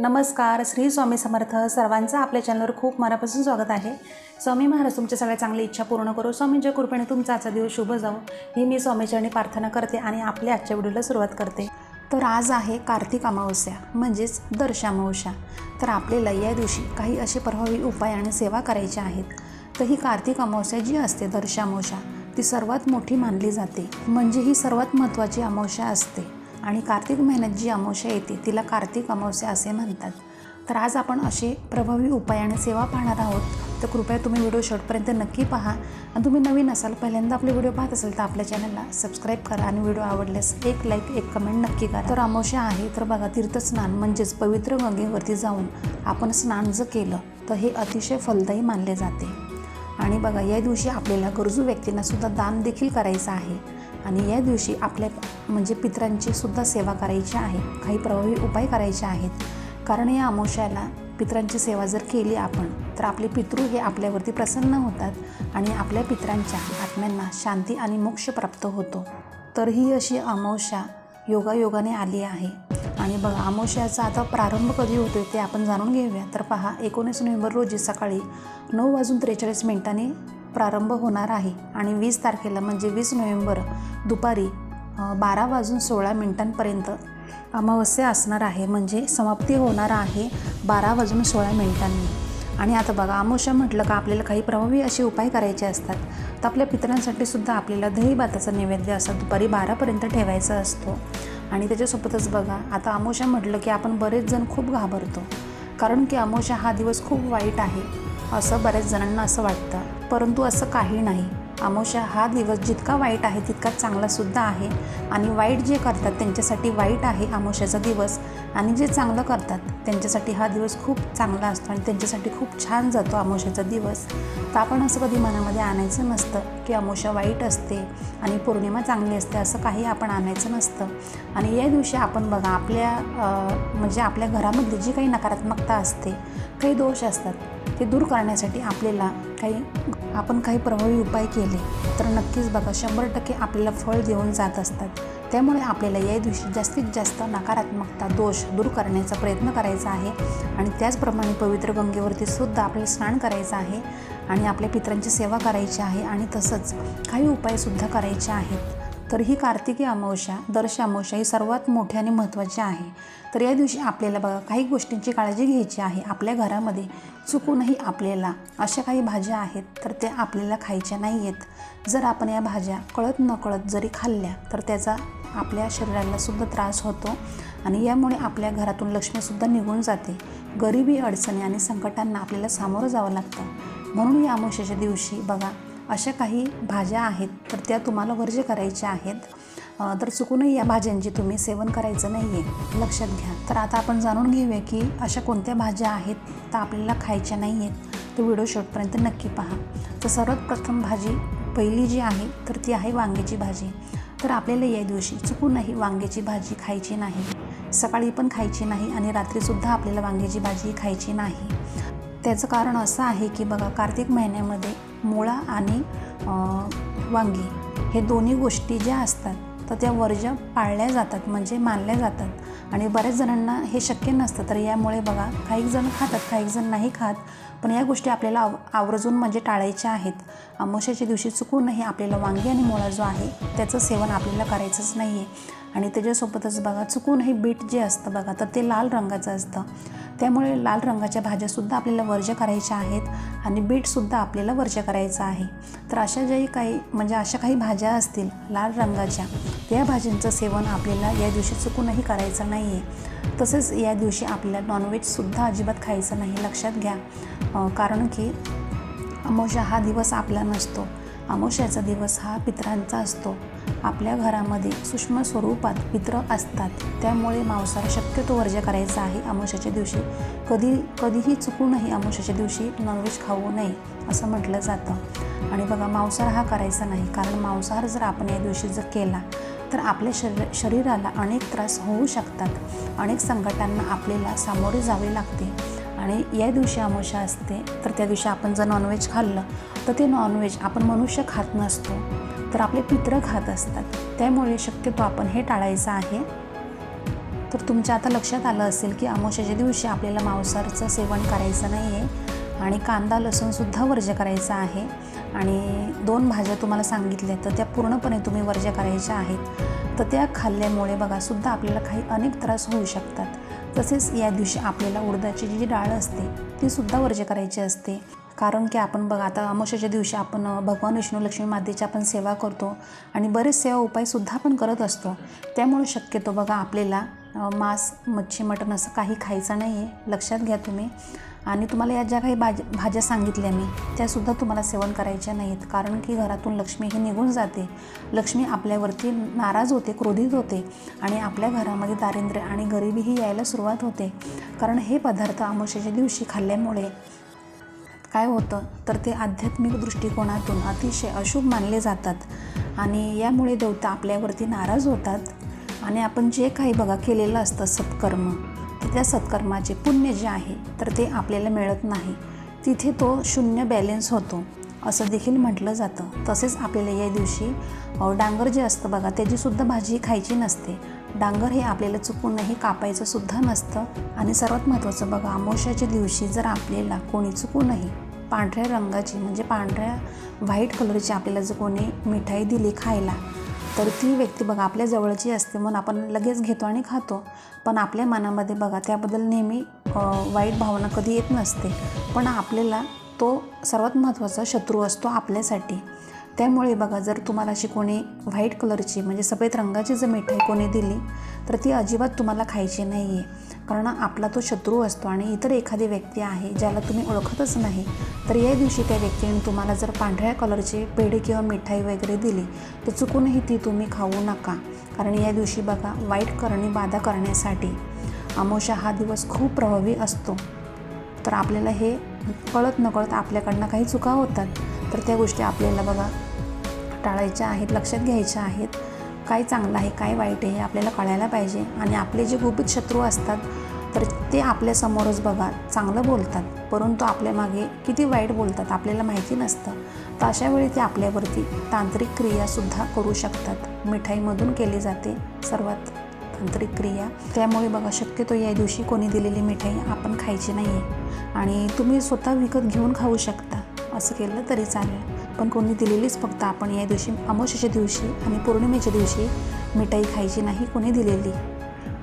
नमस्कार श्री स्वामी समर्थ. सर्वांचं आपल्या चॅनलवर खूप मनापासून स्वागत आहे. स्वामी महाराज तुमच्या सगळ्या चांगली इच्छा पूर्ण करू. स्वामींच्या कृपेने तुमचा आजचा दिवस शुभ जाऊ ही मी स्वामीचरणी प्रार्थना करते आणि आपल्या आजच्या व्हिडिओला सुरुवात करते. तर आज आहे कार्तिक अमावस्या म्हणजेच दर्श अमावस्या. तर आपल्याला या दिवशी काही असे प्रभावी उपाय आणि सेवा करायच्या आहेत. तर ही कार्तिक अमावस्या जी असते दर्श अमावस्या ती सर्वात मोठी मानली जाते. म्हणजे ही सर्वात महत्त्वाची अमावस्या असते. आणि कार्तिक महिन्यात जी अमावस्या येते तिला कार्तिक अमावस्या असे म्हणतात. तर आज आपण असे प्रभावी उपाय आणि सेवा पाहणार आहोत. तर कृपया तुम्ही व्हिडिओ शेवटपर्यंत नक्की पहा. आणि तुम्ही नवीन असाल पहिल्यांदा आपले व्हिडिओ पाहत असाल तर आपल्या चॅनलला सबस्क्राईब करा आणि व्हिडिओ आवडल्यास एक लाईक एक कमेंट नक्की करा. तर अमावस्या आहे तर बघा तीर्थस्नान म्हणजेच पवित्र गंगेवरती जाऊन आपण स्नान जर केलं तर हे अतिशय फलदायी मानले जाते. आणि बघा या दिवशी आपल्याला गरजू व्यक्तींना सुद्धा दान देखील करायचं आहे. आणि या दिवशी आपल्या म्हणजे पित्रांची सुद्धा सेवा करायची आहे. काही प्रभावी उपाय करायचे आहेत. कारण या अमावश्याला पितरांची सेवा जर केली आपण तर आपले पितृ हे आपल्यावरती प्रसन्न होतात आणि आपल्या पित्रांच्या आत्म्यांना शांती आणि मोक्ष प्राप्त होतो. तर ही अशी अमावस्या योगायोगाने आली आहे. आणि बघा अमावस्याचा आता प्रारंभ कधी होतोय ते आपण जाणून घेऊया. तर पहा एकोणीस नोव्हेंबर रोजी सकाळी नऊ वाजून त्रेचाळीस मिनिटांनी प्रारंभ होणार आहे आणि वीस तारखेला म्हणजे वीस नोव्हेंबर दुपारी बारा वाजून सोळा मिनिटांपर्यंत अमावस्या असणार आहे. म्हणजे समाप्ती होणार आहे बारा वाजून सोळा मिनिटांनी. आणि आता बघा अमावस्या म्हटलं का आपल्याला काही प्रभावी असे उपाय करायचे असतात तर आपल्या पितरांसाठी सुद्धा आपल्याला दही भाताचा नैवेद्य असा दुपारी बारापर्यंत ठेवायचा असतो. आणि त्याच्यासोबतच बघा आता अमावस्या म्हटलं की आपण बरेच जण खूप घाबरतो कारण की अमावस्या हा दिवस खूप वाईट आहे. असं बऱ्याच जणांना असं वाटतं. परंतु असं काही नाही. अमावस्या हा दिवस जितका वाईट आहे तितका चांगलासुद्धा आहे. आणि वाईट जे करतात त्यांच्यासाठी वाईट आहे अमावस्याचा दिवस. आणि जे चांगलं करतात त्यांच्यासाठी हा दिवस खूप चांगला असतो आणि त्यांच्यासाठी खूप छान जातो अमोशाचा दिवस. तर आपण असं कधी मनामध्ये आणायचं नसतं की अमोशा वाईट असते आणि पौर्णिमा चांगली असते असं काही आपण आणायचं नसतं. आणि या दिवशी आपण बघा आपल्या म्हणजे आपल्या घरामधली जी काही नकारात्मकता असते काही दोष असतात ते दूर करण्यासाठी आपल्याला काही आपण काही प्रभावी उपाय केले तर नक्कीच बघा शंभर टक्के आपल्याला फळ देऊन जात असतात. त्यामुळे आपल्याला या दिवशी जास्तीत जास्त नकारात्मकता दोष दूर करण्याचा प्रयत्न करायचा आहे. आणि त्याचप्रमाणे पवित्र गंगेवरती सुद्धा आपल्याला स्नान करायचं आहे आणि आपल्या पित्रांची सेवा करायची आहे आणि तसंच काही उपायसुद्धा करायचे आहेत. तर ही कार्तिकी अमावस्या दर्श अमावस्या ही सर्वात मोठी आणि महत्त्वाची आहे. तर या दिवशी आपल्याला बघा काही गोष्टींची काळजी घ्यायची आहे. आपल्या घरामध्ये चुकूनही आपल्याला अशा काही भाज्या आहेत तर त्या आपल्याला खायच्या नाही आहेत जर आपण या भाज्या कळत नकळत जरी खाल्ल्या तर त्याचा आपल्या शरीराला सुद्धा त्रास होतो आणि यामुळे आपल्या घरातून लक्ष्मीसुद्धा निघून जाते. गरिबी अडचणी आणि संकटांना आपल्याला सामोरं जावं लागतं. म्हणून या अमावस्याच्या दिवशी बघा अशा काही भाज्या आहेत तर त्या तुम्हाला वर्ज्य करायच्या आहेत. तर चुकूनही या भाज्यांची तुम्ही सेवन करायचं नाही आहे लक्षात घ्या. तर आता आपण जाणून घेऊया की अशा कोणत्या भाज्या आहेत तर आपल्याला खायच्या नाही आहेत तो व्हिडिओ शेवटपर्यंत नक्की पहा. तर सर्वात प्रथम भाजी पहिली जी आहे तर ती आहे वांग्याची भाजी. तर आपल्याला या दिवशी चुकूनही वांग्याची भाजी खायची नाही. सकाळी पण खायची नाही आणि रात्रीसुद्धा आपल्याला वांग्याची भाजी खायची नाही. त्याचं कारण असं आहे की बघा कार्तिक महिन्यामध्ये मुळा आणि वांगी हे दोन्ही गोष्टी ज्या असतात तर त्या वर्ज्य पाळल्या जातात म्हणजे मानल्या जातात. आणि बऱ्याच जणांना हे शक्य नसतं. तर यामुळे बघा काही जण खातात काही जण नाही खात. पण या गोष्टी आपल्याला आव आवर्जून म्हणजे टाळायच्या आहेत. अमावस्याच्या दिवशी चुकूनही आपल्याला वांगी आणि मुळा जो आहे त्याचं सेवन आपल्याला करायचंच नाही आहे आणि त्याच्यासोबतच बघा चुकूनही बीट जे असतं बघा तर ते लाल रंगाचं असतं. त्यामुळे लाल रंगाच्या भाज्यासुद्धा आपल्याला वर्ज्य करायच्या आहेत आणि बीटसुद्धा आपल्याला वर्ज्य करायचं आहे. तर अशा ज्याही काही म्हणजे अशा काही भाज्या असतील लाल रंगाच्या त्या भाज्यांचं सेवन आपल्याला या दिवशी चुकूनही करायचं नाही आहे तसेच या दिवशी आपल्याला नॉनव्हेजसुद्धा अजिबात खायचं नाही लक्षात घ्या. कारण की अमोशा हा दिवस आपला नसतो. अमोशाचा दिवस हा पितरांचा असतो. आपल्या घरामध्ये सूक्ष्म स्वरूपात पित्र असतात. त्यामुळे मांसाहार शक्यतो वर्ज करायचा आहे. अमावस्याच्या दिवशी कधी कधीही चुकूनही अमावस्याच्या दिवशी नॉनव्हेज खाऊ नये असं म्हटलं जातं. आणि बघा मांसाहार हा करायचा नाही. कारण मांसाहार जर आपण या दिवशी जर केला तर आपल्या शरीर शरीराला अनेक त्रास होऊ शकतात. अनेक संकटांना आपल्याला सामोरे जावे लागते. आणि या दिवशी अमावस्या असते तर त्या दिवशी आपण जर नॉनव्हेज खाल्लं तर ते नॉनव्हेज आपण मनुष्य खात नसतो. तर आपले पित्र खात असतात. त्यामुळे शक्यतो आपण हे टाळायचं आहे. तर तुमच्या आता लक्षात आलं असेल की अमावस्याच्या दिवशी आपल्याला मांसाहारचं सेवन करायचं नाही आहे आणि कांदा लसूणसुद्धा वर्ज्य करायचा आहे. आणि दोन भाज्या तुम्हाला सांगितल्या तर त्या पूर्णपणे तुम्ही वर्ज्य करायच्या आहेत. तर त्या खाल्ल्यामुळे बघा सुद्धा आपल्याला काही अनेक त्रास होऊ शकतात. तसेच या दिवशी आपल्याला उडदाची जी डाळ असते तीसुद्धा वर्ज्य करायची असते. कारण की आपण बघा आता अमावस्याच्या दिवशी आपण भगवान विष्णू लक्ष्मी मातेची आपण सेवा करतो आणि बरेच सेवा उपायसुद्धा आपण करत असतो. त्यामुळे शक्यतो बघा आपल्याला मांस मच्छी मटण असं काही खायचं नाही आहे लक्षात घ्या तुम्ही. आणि तुम्हाला या ज्या काही भाज भाज्या सांगितल्या मी त्यासुद्धा तुम्हाला सेवन करायच्या नाहीत. कारण की घरातून लक्ष्मी ही निघून जाते. लक्ष्मी आपल्यावरती नाराज होते क्रोधित होते आणि आपल्या घरामध्ये दारिद्र्य आणि गरिबीही यायला सुरुवात होते. कारण हे पदार्थ अमावस्याच्या दिवशी खाल्ल्यामुळे काय होतं? तर ते आध्यात्मिक दृष्टिकोनातून अतिशय अशुभ मानले जातात. आणि यामुळे देवता आपल्यावरती नाराज होतात. आणि आपण जे काही बघा केलेलं असतं सत्कर्म तर त्या सत्कर्माचे पुण्य जे आहे तर ते आपल्याला मिळत नाही. तिथे तो शून्य बॅलेन्स होतो असं देखील म्हटलं जातं. तसेच आपल्याला या दिवशी डांगर जे असतं बघा त्याचीसुद्धा भाजी खायची नसते. डांगर हे आपल्याला चुकूनही कापायचं सुद्धा नसतं. आणि सर्वात महत्त्वाचं बघा अमावश्याच्या दिवशी जर आपल्याला कोणी चुकूनही पांढऱ्या रंगाची म्हणजे पांढऱ्या व्हाईट कलरची आपल्याला जर कोणी मिठाई दिली खायला तर ती व्यक्ती बघा आपल्या जवळची असते म्हणून आपण लगेच घेतो आणि खातो. पण आपल्या मनामध्ये बघा त्याबद्दल नेहमी वाईट भावना कधी येत नसते. पण आपल्याला तो सर्वात महत्त्वाचा शत्रू असतो आपल्यासाठी. त्यामुळे बघा जर तुम्हाला अशी कोणी व्हाईट कलरची म्हणजे सफेद रंगाची जर मिठाई कोणी दिली तर ती अजिबात तुम्हाला खायची नाही आहे कारण आपला तो शत्रू असतो आणि इतर एखादी व्यक्ती आहे ज्याला तुम्ही ओळखतच नाही तर या दिवशी त्या व्यक्तीने तुम्हाला जर पांढऱ्या कलरची पेढे किंवा मिठाई वगैरे दिली तर चुकूनही ती तुम्ही खाऊ नका. कारण या दिवशी बघा वाईट करणी बाधा करण्यासाठी अमोशा हा दिवस खूप प्रभावी असतो. तर आपल्याला हे कळत नकळत आपल्याकडनं काही चुका होतात. तर त्या गोष्टी आपल्याला बघा टाळायच्या आहेत लक्षात घ्यायच्या आहेत. काय चांगलं आहे काय वाईट आहे हे आपल्याला कळायला पाहिजे. आणि आपले जे गुपित शत्रू असतात तर ते आपल्यासमोरच बघा चांगलं बोलतात. परंतु आपल्या मागे किती वाईट बोलतात आपल्याला माहिती नसतं. तर अशा वेळी ते आपल्यावरती तांत्रिक क्रियासुद्धा करू शकतात. मिठाईमधून केली जाते सर्वात तांत्रिक क्रिया. त्यामुळे बघा शक्यतो या दिवशी कोणी दिलेली मिठाई आपण खायची नाही आहे आणि तुम्ही स्वतः विकत घेऊन खाऊ शकता. असं केलं तरी चालेल. पण कोणी दिलेलीच फक्त आपण या दिवशी अमावस्याच्या दिवशी आणि पौर्णिमेच्या दिवशी मिठाई खायची नाही कोणी दिलेली.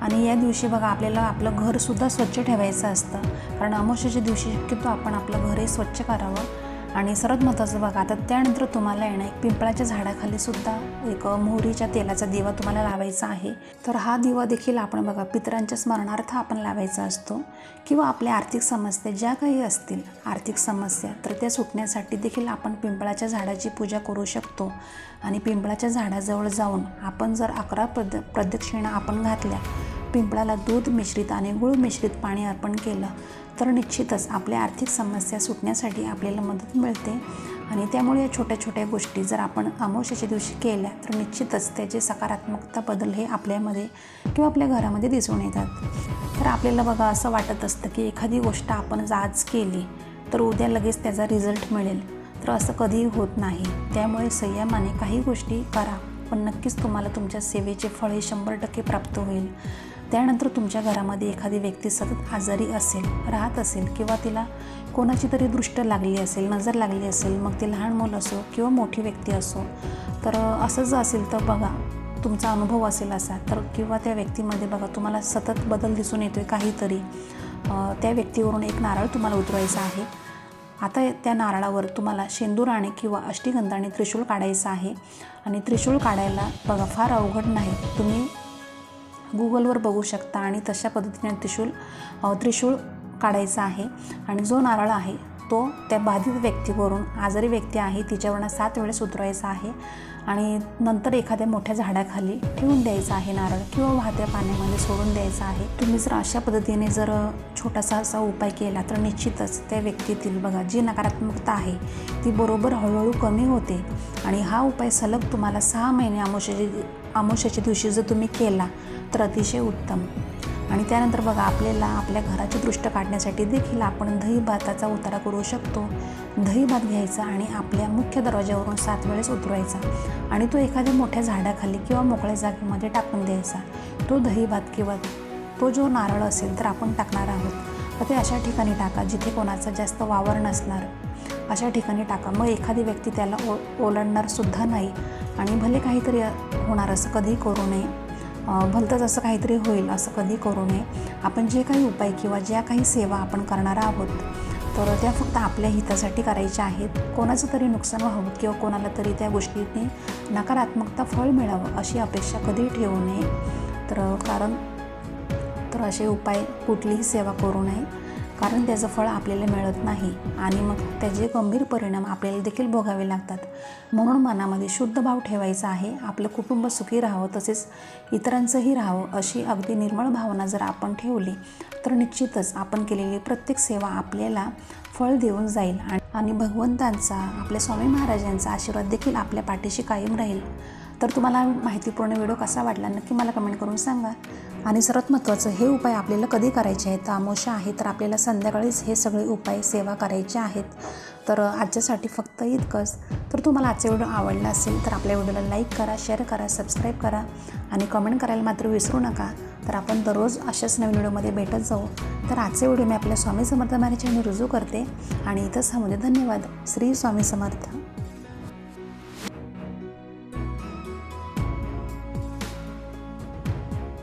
आणि या दिवशी बघा आपल्याला आपलं घरसुद्धा स्वच्छ ठेवायचं असतं. कारण अमावस्याच्या दिवशी शक्यतो आपण आपलं घरही स्वच्छ करावं. आणि सर्वात महत्त्वाचं बघा आता त्यानंतर तुम्हाला येणं एक पिंपळाच्या झाडाखाली सुद्धा एक मोहरीच्या तेलाचा दिवा तुम्हाला लावायचा आहे. तर हा दिवा देखील आपण बघा पितरांच्या स्मरणार्थ आपण लावायचा असतो. किंवा आपल्या आर्थिक समस्या ज्या काही असतील आर्थिक समस्या तर त्या सुटण्यासाठी देखील आपण पिंपळाच्या झाडाची पूजा करू शकतो. आणि पिंपळाच्या झाडाजवळ जाऊन आपण जर अकरा प्रद प्रदक्षिणा आपण घातल्या पिंपळाला दूध मिश्रित आणि गुळ मिश्रित पाणी अर्पण केलं तर निश्चितच आपल्या आर्थिक समस्या सुटण्यासाठी आपल्याला मदत मिळते. आणि त्यामुळे या छोट्या छोट्या गोष्टी जर आपण अमावश्याच्या दिवशी केल्या तर निश्चितच त्याचे सकारात्मकता बदल हे आपल्यामध्ये किंवा आपल्या घरामध्ये दिसून येतात. तर आपल्याला बघा असं वाटत असतं की एखादी गोष्ट आपण जर आज केली तर उद्या लगेच त्याचा रिझल्ट मिळेल. तर असं कधीही होत नाही. त्यामुळे संयमाने काही गोष्टी करा पण नक्कीच तुम्हाला तुमच्या सेवेचे फळ हे शंभर टक्के प्राप्त होईल. त्यानंतर तुमच्या घरामध्ये एखादी व्यक्ती सतत आजारी असेल राहत असेल किंवा तिला कोणाची तरी दृष्ट लागली असेल नजर लागली असेल मग ती लहान मुलं असो किंवा मोठी व्यक्ती असो तर असं जर असेल तर बघा तुमचा अनुभव असेल असा तर किंवा त्या व्यक्तीमध्ये बघा तुम्हाला सतत बदल दिसून येतो आहे काहीतरी त्या व्यक्तीवरून एक नारळ तुम्हाला उतरवायचा आहे. आता त्या नारळावर तुम्हाला शेंदुराने किंवा अष्टीगंधाने त्रिशूळ काढायचं आहे. आणि त्रिशूळ काढायला बघा फार अवघड नाही. तुम्ही गुगलवर बघू शकता आणि तशा पद्धतीने त्रिशूळ त्रिशूळ काढायचा आहे. आणि जो नारळ आहे तो त्या बाधित व्यक्तीवरून आजारी व्यक्ती आहे तिच्यावरनं सात वेळेस उतरायचा आहे. आणि नंतर एखाद्या मोठ्या झाडाखाली ठेवून द्यायचा आहे नारळ किंवा वाहत्या पाण्यामध्ये सोडून द्यायचा आहे. तुम्ही जर अशा पद्धतीने जर छोटासा असा उपाय केला तर निश्चितच त्या व्यक्तीतील बघा जी नकारात्मकता आहे ती बरोबर हळूहळू कमी होते. आणि हा उपाय सलग तुम्हाला सहा महिने अमावस्याच्या अमावस्याच्या दिवशी जर तुम्ही केला तर अतिशय उत्तम. आणि त्यानंतर बघा आपल्याला आपल्या घराची दृष्ट काढण्यासाठी देखील आपण दही भाताचा उतारा करू शकतो. दही भात घ्यायचा आणि आपल्या मुख्य दरवाज्यावरून सात वेळेस उतरवायचा. आणि तो एखाद्या मोठ्या झाडाखाली किंवा मोकळ्या जागेमध्ये टाकून द्यायचा. तो दही भात किंवा तो जो नारळ असेल तर आपण टाकणार आहोत. तर ते अशा ठिकाणी टाका जिथे कोणाचा जास्त वावर नसणार. अशा ठिकाणी टाका. मग एखादी व्यक्ती त्याला ओ ओलांडणार सुद्धा नाही. आणि भले काहीतरी होणार असं कधी करू नये. भलतंच असं काहीतरी होईल असं कधी करू नये. आपण जे काही उपाय किंवा ज्या काही सेवा आपण करणार आहोत तर त्या फक्त आपल्या हितासाठी करायच्या आहेत. कोणाचं तरी नुकसान व्हावं किंवा कोणाला तरी त्या गोष्टीने नकारात्मकता फळ मिळावं अशी अपेक्षा कधी ठेवू नये. तर कारण तर असे उपाय कुठलीही सेवा करू नये कारण त्याचं फळ आपल्याला मिळत नाही आणि मग त्याचे गंभीर परिणाम आपल्याला देखील भोगावे लागतात. म्हणून मनामध्ये शुद्ध भाव ठेवायचा आहे. आपलं कुटुंब सुखी राहावं तसेच इतरांचंही राहावं अशी अगदी निर्मळ भावना जर आपण ठेवली तर निश्चितच आपण केलेली प्रत्येक सेवा आपल्याला फळ देऊन जाईल आणि- आणि भगवंतांचा आपल्या स्वामी महाराजांचा आशीर्वाद देखील आपल्या पाठीशी कायम राहील. तर तुम्हाला माहितीपूर्ण व्हिडिओ कसा वाटला नक्की मला कमेंट करून सांगा. आणि सर्वात महत्त्वाचं हे उपाय आपल्याला कधी करायचे आहेत? आमोशा आहे तर आपल्याला संध्याकाळीच हे सगळे उपाय सेवा करायचे आहेत. तर आजच्यासाठी फक्त इतकंच. तर तुम्हाला आजचा व्हिडिओ आवडला असेल तर आपल्या व्हिडिओला लाईक करा शेअर करा सबस्क्राईब करा आणि कमेंट करायला मात्र विसरू नका. तर आपण दररोज अशाच नवीन व्हिडिओमध्ये भेटत जाऊ. तर आजचे व्हिडिओ मी आपल्या स्वामी समर्थ महाराजांनी रुजू करते आणि इथं थांबू दे धन्यवाद. श्री स्वामी समर्थ.